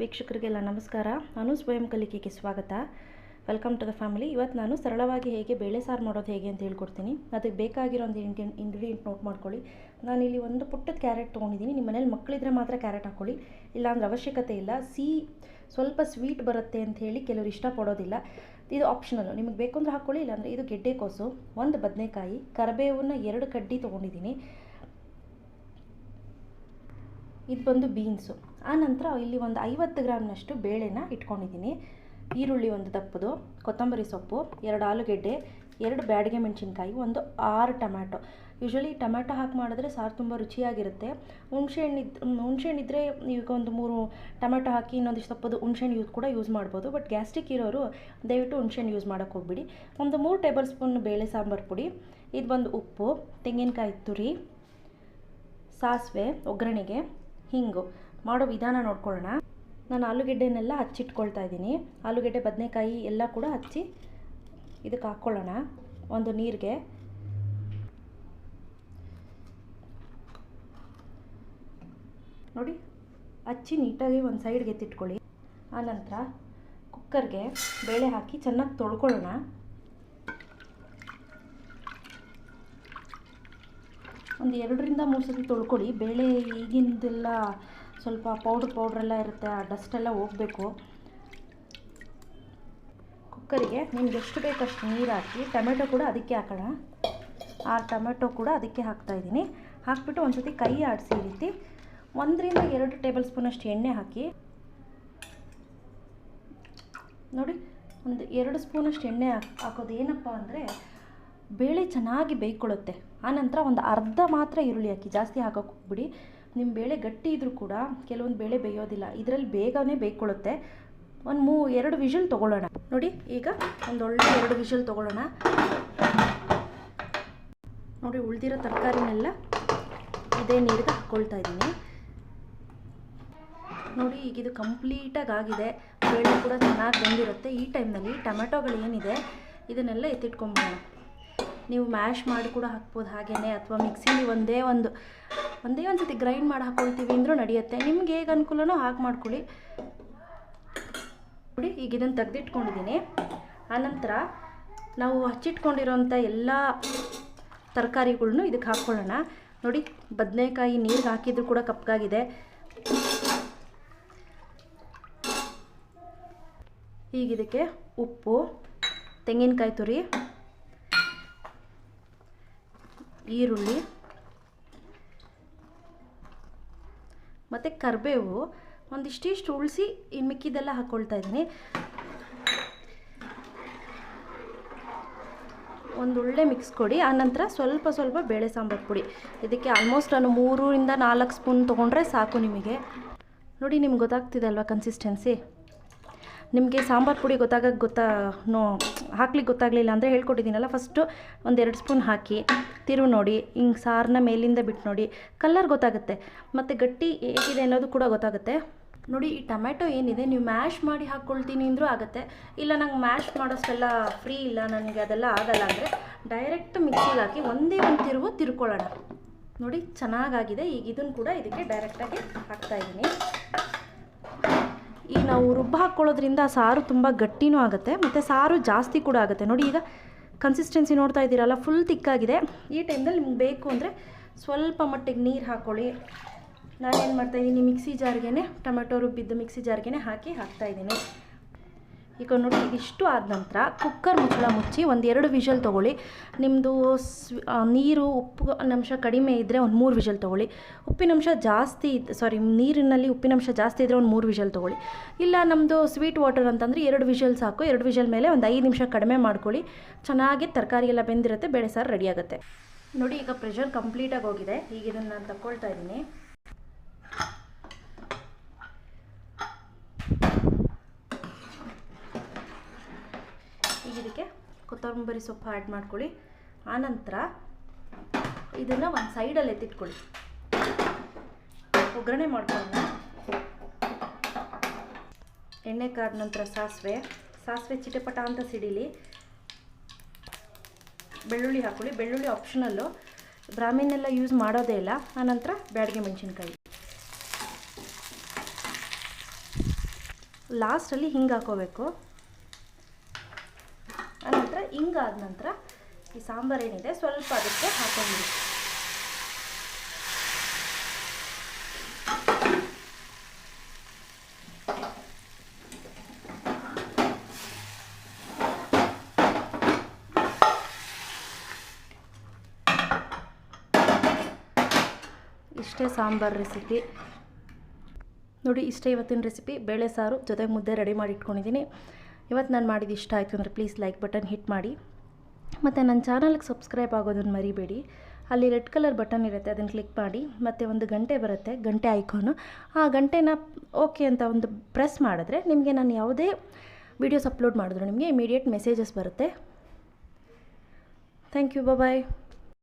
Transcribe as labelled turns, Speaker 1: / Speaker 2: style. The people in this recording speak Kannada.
Speaker 1: ವೀಕ್ಷಕರಿಗೆಲ್ಲ ನಮಸ್ಕಾರ. ನಾನು ಸ್ವಯಂ ಕಲಿಕೆಗೆ ಸ್ವಾಗತ. ವೆಲ್ಕಮ್ ಟು ದ ಫ್ಯಾಮಿಲಿ ಇವತ್ತು ನಾನು ಸರಳವಾಗಿ ಹೇಗೆ ಬೇಳೆ ಸಾರು ಮಾಡೋದು ಹೇಗೆ ಅಂತ ಹೇಳ್ಕೊಡ್ತೀನಿ. ಅದಕ್ಕೆ ಬೇಕಾಗಿರೋ ಒಂದು ಇಂಡಿಯನ್ ಇಂಗ್ರೀಡಿಯೆಂಟ್ ನೋಟ್ ಮಾಡ್ಕೊಳ್ಳಿ. ನಾನಿಲ್ಲಿ ಒಂದು ಪುಟ್ಟದ ಕ್ಯಾರೆಟ್ ತೊಗೊಂಡಿದ್ದೀನಿ. ನಿಮ್ಮ ಮನೇಲಿ ಮಕ್ಕಳಿದ್ರೆ ಮಾತ್ರ ಕ್ಯಾರೆಟ್ ಹಾಕ್ಕೊಳ್ಳಿ ಇಲ್ಲಾಂದ್ರೆ ಅವಶ್ಯಕತೆ ಇಲ್ಲ. ಸಿಹಿ ಸ್ವಲ್ಪ ಸ್ವೀಟ್ ಬರುತ್ತೆ ಅಂತ ಹೇಳಿ ಕೆಲವರು ಇಷ್ಟಪಡೋದಿಲ್ಲ. ಇದು ಆಪ್ಷನಲ್ಲು ನಿಮಗೆ ಬೇಕು ಅಂದರೆ ಹಾಕ್ಕೊಳ್ಳಿ ಇಲ್ಲಾಂದರೆ ಇದು ಗೆಡ್ಡೆಕೋಸು ಒಂದು ಬದನೆಕಾಯಿ, ಕರಿಬೇವನ್ನ ಎರಡು ಕಡ್ಡಿ ತೊಗೊಂಡಿದ್ದೀನಿ. ಇದು ಬಂದು ಬೀನ್ಸು ಆನಂತರ ಇಲ್ಲಿ ಒಂದು ಐವತ್ತು ಗ್ರಾಮ್ನಷ್ಟು ಬೇಳೆನ ಇಟ್ಕೊಂಡಿದ್ದೀನಿ. ಈರುಳ್ಳಿ ಒಂದು ದಪ್ಪದು, ಕೊತ್ತಂಬರಿ ಸೊಪ್ಪು, ಎರಡು ಆಲೂಗೆಡ್ಡೆ, ಎರಡು ಬ್ಯಾಡಿಗೆ ಮೆಣಸಿನ್ಕಾಯಿ, ಒಂದು ಆರು ಟೊಮ್ಯಾಟೊ. ಯೂಶ್ವಲಿ ಟೊಮ್ಯಾಟೊ ಹಾಕಿ ಮಾಡಿದ್ರೆ ಸಾರು ತುಂಬ ರುಚಿಯಾಗಿರುತ್ತೆ. ಹುಣಸೆಹಣ್ಣಿದ್ದು ಇದ್ದು ಹುಣ್ಸೆಹಣ್ಣು ಇದ್ದರೆ ಈಗ ಒಂದು ಮೂರು ಟೊಮ್ಯಾಟೊ ಹಾಕಿ ಇನ್ನೊಂದಿಷ್ಟು ತಪ್ಪದು ಹುಣಸೆಹಣ್ಣು ಯೂಸ್ ಕೂಡ ಯೂಸ್ ಮಾಡ್ಬೋದು. ಬಟ್ ಗ್ಯಾಸ್ಟ್ರಿಕ್ ಇರೋರು ದಯವಿಟ್ಟು ಹುಣಸೆಹಣ್ಣು ಯೂಸ್ ಮಾಡೋಕ್ಕೆ ಹೋಗ್ಬಿಡಿ. ಒಂದು ಮೂರು ಟೇಬಲ್ ಸ್ಪೂನ್ ಬೇಳೆ ಸಾಂಬಾರು ಪುಡಿ, ಇದು ಬಂದು ಉಪ್ಪು, ತೆಂಗಿನಕಾಯಿ ತುರಿ, ಸಾಸಿವೆ, ಒಗ್ಗರಣೆಗೆ, ಹಿಂಗು. ಮಾಡೋ ವಿಧಾನ ನೋಡ್ಕೊಳ್ಳೋಣ. ನಾನು ಆಲೂಗೆಡ್ಡೆನೆಲ್ಲ ಹಚ್ಚಿಟ್ಕೊಳ್ತಾ ಇದ್ದೀನಿ. ಆಲೂಗೆಡ್ಡೆ, ಬದನೆಕಾಯಿ ಎಲ್ಲ ಕೂಡ ಹಚ್ಚಿ ಇದಕ್ಕೆ ಹಾಕ್ಕೊಳ್ಳೋಣ ಒಂದು ನೀರಿಗೆ. ನೋಡಿ, ಹಚ್ಚಿ ನೀಟಾಗಿ ಒಂದು ಸೈಡ್ಗೆ ಎತ್ತಿಟ್ಕೊಳ್ಳಿ. ಆನಂತರ ಕುಕ್ಕರ್ಗೆ ಬೇಳೆ ಹಾಕಿ ಚೆನ್ನಾಗಿ ತೊಳ್ಕೊಳ್ಳೋಣ. ಒಂದು ಎರಡರಿಂದ ಮೂರು ಸತಿ ತೊಳ್ಕೊಳ್ಳಿ. ಬೇಳೆ ಈಗಿಂದೆಲ್ಲ ಸ್ವಲ್ಪ ಪೌಡ್ರ್ ಪೌಡ್ರೆಲ್ಲ ಇರುತ್ತೆ, ಆ ಡಸ್ಟೆಲ್ಲ ಹೋಗಬೇಕು. ಕುಕ್ಕರಿಗೆ ನಿಮ್ಗೆ ಎಷ್ಟು ಬೇಕಷ್ಟು ನೀರು ಹಾಕಿ, ಟೊಮೆಟೊ ಕೂಡ ಅದಕ್ಕೆ ಹಾಕೋಣ. ಆ ಟೊಮೆಟೊ ಕೂಡ ಅದಕ್ಕೆ ಹಾಕ್ತಾಯಿದ್ದೀನಿ ಹಾಕ್ಬಿಟ್ಟು ಒಂದು ಸತಿ ಕೈ ಆಡಿಸಿ ರೀತಿ. ಒಂದರಿಂದ ಎರಡು ಟೇಬಲ್ ಸ್ಪೂನಷ್ಟು ಎಣ್ಣೆ ಹಾಕಿ. ನೋಡಿ, ಒಂದು ಎರಡು ಸ್ಪೂನಷ್ಟು ಎಣ್ಣೆ ಹಾಕಿ, ಹಾಕೋದು ಏನಪ್ಪ ಅಂದರೆ ಬೇಳೆ ಚೆನ್ನಾಗಿ ಬೇಯ್ಕೊಳ್ಳುತ್ತೆ. ಆನಂತರ ಒಂದು ಅರ್ಧ ಮಾತ್ರ ಈರುಳ್ಳಿ ಹಾಕಿ, ಜಾಸ್ತಿ ಹಾಕೋಕೆ ಹೋಗ್ಬಿಡಿ ನಿಮ್ಮ ಬೇಳೆ ಗಟ್ಟಿ ಇದ್ದರೂ ಕೂಡ ಕೆಲವೊಂದು ಬೇಳೆ ಬೇಯೋದಿಲ್ಲ. ಇದರಲ್ಲಿ ಬೇಗನೆ ಬೇಯ್ಕೊಳ್ಳುತ್ತೆ ಒಂದು ಮೂ, ಎರಡು ವಿಷಲ್ ತೊಗೊಳ್ಳೋಣ. ನೋಡಿ, ಈಗ ಒಂದು ಒಳ್ಳೆ ಎರಡು ವಿಷಲ್ ತೊಗೊಳ್ಳೋಣ. ನೋಡಿ, ಉಳಿದಿರೋ ತರಕಾರಿನೆಲ್ಲ ಇದೇ ನೀರಿಗೆ ಹಾಕ್ಕೊಳ್ತಾ ಇದ್ದೀನಿ. ನೋಡಿ, ಈಗ ಇದು ಕಂಪ್ಲೀಟಾಗಿ ಆಗಿದೆ. ಬೇಳೆ ಕೂಡ ಚೆನ್ನಾಗಿ ಬಂದಿರುತ್ತೆ. ಈ ಟೈಮ್ನಲ್ಲಿ ಟೊಮೆಟೊಗಳು ಏನಿದೆ, ಇದನ್ನೆಲ್ಲ ಎತ್ತಿಟ್ಕೊಂಬಿಡೋಣ ನೀವು ಮ್ಯಾಶ್ ಮಾಡಿ ಕೂಡ ಹಾಕ್ಬೋದು ಹಾಗೆಯೇ ಅಥವಾ ಮಿಕ್ಸಿಲಿ ಒಂದೇ ಒಂದು ಒಂದೇ, ಒಂದು ಸತಿ ಗ್ರೈಂಡ್ ಮಾಡಿ ಹಾಕ್ಕೊಳ್ತೀವಿ ಅಂದರೂ ನಡೆಯುತ್ತೆ. ನಿಮ್ಗೆ ಹೇಗೆ ಅನುಕೂಲನೋ ಹಾಗೆ ಮಾಡ್ಕೊಳ್ಳಿ. ನೋಡಿ, ಈಗ ಇದನ್ನು ತೆಗೆದಿಟ್ಕೊಂಡಿದ್ದೀನಿ. ಆನಂತರ ನಾವು ಹಚ್ಚಿಟ್ಕೊಂಡಿರೋಂಥ ಎಲ್ಲ ತರಕಾರಿಗಳ್ನು ಇದಕ್ಕೆ ಹಾಕ್ಕೊಳ್ಳೋಣ. ನೋಡಿ, ಬದನೆಕಾಯಿ ನೀರಿಗೆ ಹಾಕಿದ್ರು ಕೂಡ ಕಪ್ಪಗಾಗಿದೆ ಈಗ ಇದಕ್ಕೆ ಉಪ್ಪು, ತೆಂಗಿನಕಾಯಿ ತುರಿ ಈರುಳ್ಳಿ, ಮತ್ತು ಕರಿಬೇವು, ಒಂದಿಷ್ಟಿಷ್ಟು ಉಳಿಸಿ ಈ ಮಿಕ್ಕಿದೆಲ್ಲ ಹಾಕ್ಕೊಳ್ತಾ ಇದ್ದೀನಿ. ಒಂದು ಒಳ್ಳೆ ಮಿಕ್ಸ್ ಕೊಡಿ ಆನಂತರ ಸ್ವಲ್ಪ ಸ್ವಲ್ಪ ಬೇಳೆ ಸಾಂಬಾರು ಪುಡಿ. ಇದಕ್ಕೆ ಆಲ್ಮೋಸ್ಟ್ ನಾನು ಮೂರರಿಂದ ನಾಲ್ಕು ಸ್ಪೂನ್ ತೊಗೊಂಡ್ರೆ ಸಾಕು ನಿಮಗೆ. ನೋಡಿ, ನಿಮ್ಗೆ ಗೊತ್ತಾಗ್ತಿದೆ ಅಲ್ವಾ ಕನ್ಸಿಸ್ಟೆನ್ಸಿ ನಿಮಗೆ ಸಾಂಬಾರು ಪುಡಿ ಗೊತ್ತಾಗಕ್ಕೆ ಗೊತ್ತಾ, ನೋ, ಹಾಕ್ಲಿಕ್ಕೆ ಗೊತ್ತಾಗಲಿಲ್ಲ ಅಂದರೆ ಹೇಳ್ಕೊಟ್ಟಿದ್ದೀನಲ್ಲ ಫಸ್ಟು ಒಂದೆರಡು ಸ್ಪೂನ್ ಹಾಕಿ ತಿರು ನೋಡಿ, ಹಿಂಗೆ ಸಾರನ್ನ ಮೇಲಿಂದ ಬಿಟ್ಟು ನೋಡಿ ಕಲರ್ ಗೊತ್ತಾಗುತ್ತೆ. ಮತ್ತು ಗಟ್ಟಿ ಹೇಗಿದೆ ಅನ್ನೋದು ಕೂಡ ಗೊತ್ತಾಗುತ್ತೆ. ನೋಡಿ, ಈ ಟೊಮ್ಯಾಟೊ ಏನಿದೆ, ನೀವು ಮ್ಯಾಶ್ ಮಾಡಿ ಹಾಕ್ಕೊಳ್ತೀನಿ ಅಂದರೂ ಆಗುತ್ತೆ. ಇಲ್ಲ, ನಂಗೆ ಮ್ಯಾಶ್ ಮಾಡೋಷ್ಟೆಲ್ಲ ಫ್ರೀ ಇಲ್ಲ, ನನಗೆ ಅದೆಲ್ಲ ಆಗಲ್ಲ ಅಂದರೆ ಡೈರೆಕ್ಟ್ ಮಿಕ್ಸಿಗೆ ಹಾಕಿ ಒಂದೇ ಒಂದು ತಿರುವು ತಿರ್ಕೊಳ್ಳೋಣ. ನೋಡಿ, ಚೆನ್ನಾಗಾಗಿದೆ. ಈಗ ಇದನ್ನು ಕೂಡ ಇದಕ್ಕೆ ಡೈರೆಕ್ಟಾಗಿ ಹಾಕ್ತಾಯಿದ್ದೀನಿ ಈ ನಾವು ರುಬ್ಬ ಹಾಕ್ಕೊಳ್ಳೋದ್ರಿಂದ ಸಾರು ತುಂಬ ಗಟ್ಟಿನೂ ಆಗುತ್ತೆ, ಮತ್ತು ಸಾರು ಜಾಸ್ತಿ ಕೂಡ ಆಗುತ್ತೆ. ನೋಡಿ ಈಗ ಕನ್ಸಿಸ್ಟೆನ್ಸಿ ನೋಡ್ತಾ ಇದ್ದೀರಲ್ಲ ಫುಲ್ ತಿಕ್ಕಾಗಿದೆ ಈ ಟೈಮ್ದಲ್ಲಿ ನಿಮ್ಗೆ ಬೇಕು ಅಂದರೆ ಸ್ವಲ್ಪ ಮಟ್ಟಿಗೆ ನೀರು ಹಾಕ್ಕೊಳ್ಳಿ ನಾನೇನು ಮಾಡ್ತಾಯಿದ್ದೀನಿ ಮಿಕ್ಸಿ ಜಾರ್ಗೆ ಟೊಮೆಟೊ ರುಬ್ಬಿದ್ದು ಮಿಕ್ಸಿ ಜಾರ್ಗೆ ಹಾಕಿ ಹಾಕ್ತಾಯಿದ್ದೀನಿ ಈಗ ನೋಡಿ, ಇಷ್ಟು ಆದ ನಂತರ ಕುಕ್ಕರ್ ಮುಚ್ಚಳ ಮುಚ್ಚಿ ಒಂದು ಎರಡು ವಿಷಲ್ ತೊಗೊಳ್ಳಿ ನಿಮ್ಮದು ನೀರು ಉಪ್ಪು ಅಂಶ ಕಡಿಮೆ ಇದ್ದರೆ ಒಂದು ಮೂರು ವಿಷಲ್ ತೊಗೊಳ್ಳಿ. ಉಪ್ಪಿನಂಶ ಜಾಸ್ತಿ ಸಾರಿ ನೀರಿನಲ್ಲಿ ಉಪ್ಪಿನಂಶ ಜಾಸ್ತಿ ಇದ್ದರೆ ಒಂದು ಮೂರು ವಿಷಲ್ ತೊಗೊಳ್ಳಿ. ಇಲ್ಲ ನಮ್ಮದು ಸ್ವೀಟ್ ವಾಟರ್ ಅಂತಂದರೆ ಎರಡು ವಿಷಲ್ ಸಾಕು. ಎರಡು ವಿಷಲ್ ಮೇಲೆ ಒಂದು ಐದು ನಿಮಿಷ ಕಡಿಮೆ ಮಾಡ್ಕೊಳ್ಳಿ. ಚೆನ್ನಾಗಿ ತರಕಾರಿ ಎಲ್ಲ ಬೆಂದಿರುತ್ತೆ, ಬೇಳೆ ಸಾರು ರೆಡಿ ಆಗುತ್ತೆ. ನೋಡಿ, ಈಗ ಪ್ರೆಷರ್ ಕಂಪ್ಲೀಟಾಗಿ ಹೋಗಿದೆ. ಈಗ ಇದನ್ನು ನಾನು ತಗೊಳ್ತಾ ಇದ್ದೀನಿ ಈಗ ಇದಕ್ಕೆ ಕೊತ್ತಂಬರಿ ಸೊಪ್ಪು ಆ್ಯಡ್ ಮಾಡ್ಕೊಳ್ಳಿ. ಆನಂತರ ಇದನ್ನು ಒಂದು ಸೈಡಲ್ಲಿ ಎತ್ತಿಟ್ಕೊಳ್ಳಿ. ಒಗ್ಗರಣೆ ಮಾಡ್ಕೊಳ್ಳೋಣ. ಎಣ್ಣೆ ಕಾದ ನಂತರ ಸಾಸಿವೆ. ಸಾಸಿವೆ ಚಿಟಪಟ ಅಂತ ಸಿಡಿಲಿ. ಬೆಳ್ಳುಳ್ಳಿ ಹಾಕ್ಕೊಳ್ಳಿ ಬೆಳ್ಳುಳ್ಳಿ ಆಪ್ಷನಲ್ಲು ಬ್ರಾಹ್ಮಿನೆಲ್ಲ ಯೂಸ್ ಮಾಡೋದೇ ಇಲ್ಲ. ಆನಂತರ ಬ್ಯಾಡಿಗೆ ಮೆಣಸಿನ್ಕಾಯಿ. ಲಾಸ್ಟಲ್ಲಿ ಹಿಂಗೆ ಹಾಕೋಬೇಕು. ಆನಂತರ ಹಿಂಗಾದ ನಂತರ ಈ ಸಾಂಬಾರು ಏನಿದೆ, ಸ್ವಲ್ಪ ಅದಕ್ಕೆ ಹಾಕೊಂಡ್ಬಿಡಿ ಇಷ್ಟೇ ಸಾಂಬಾರು ರೆಸಿಪಿ. ನೋಡಿ, ಇಷ್ಟೇ ಇವತ್ತಿನ ರೆಸಿಪಿ. ಬೇಳೆ ಸಾರು ಜೊತೆಗೆ ಮುದ್ದೆ ರೆಡಿ ಮಾಡಿ ಇಟ್ಕೊಂಡಿದ್ದೀನಿ ಇವತ್ತು ನಾನು ಮಾಡಿದ್ದು ಇಷ್ಟ ಆಯಿತು ಅಂದರೆ ಪ್ಲೀಸ್ ಲೈಕ್ ಬಟನ್ ಹಿಟ್ ಮಾಡಿ. ಮತ್ತು ನನ್ನ ಚಾನಲ್ಗೆ ಸಬ್ಸ್ಕ್ರೈಬ್ ಆಗೋದನ್ನು ಮರಿಬೇಡಿ. ಅಲ್ಲಿ ರೆಡ್ ಕಲರ್ ಬಟನ್ ಇರುತ್ತೆ, ಅದನ್ನು ಕ್ಲಿಕ್ ಮಾಡಿ. ಮತ್ತು ಒಂದು ಗಂಟೆ ಬರುತ್ತೆ, ಗಂಟೆ ಐಕಾನು. ಆ ಗಂಟೆನ ಓಕೆ ಅಂತ ಒಂದು ಪ್ರೆಸ್ ಮಾಡಿದ್ರೆ ನಿಮಗೆ ನಾನು ಯಾವುದೇ ವೀಡಿಯೋಸ್ ಅಪ್ಲೋಡ್ ಮಾಡಿದ್ರು ನಿಮಗೆ ಇಮಿಡಿಯೇಟ್ ಮೆಸೇಜಸ್ ಬರುತ್ತೆ. Thank you bye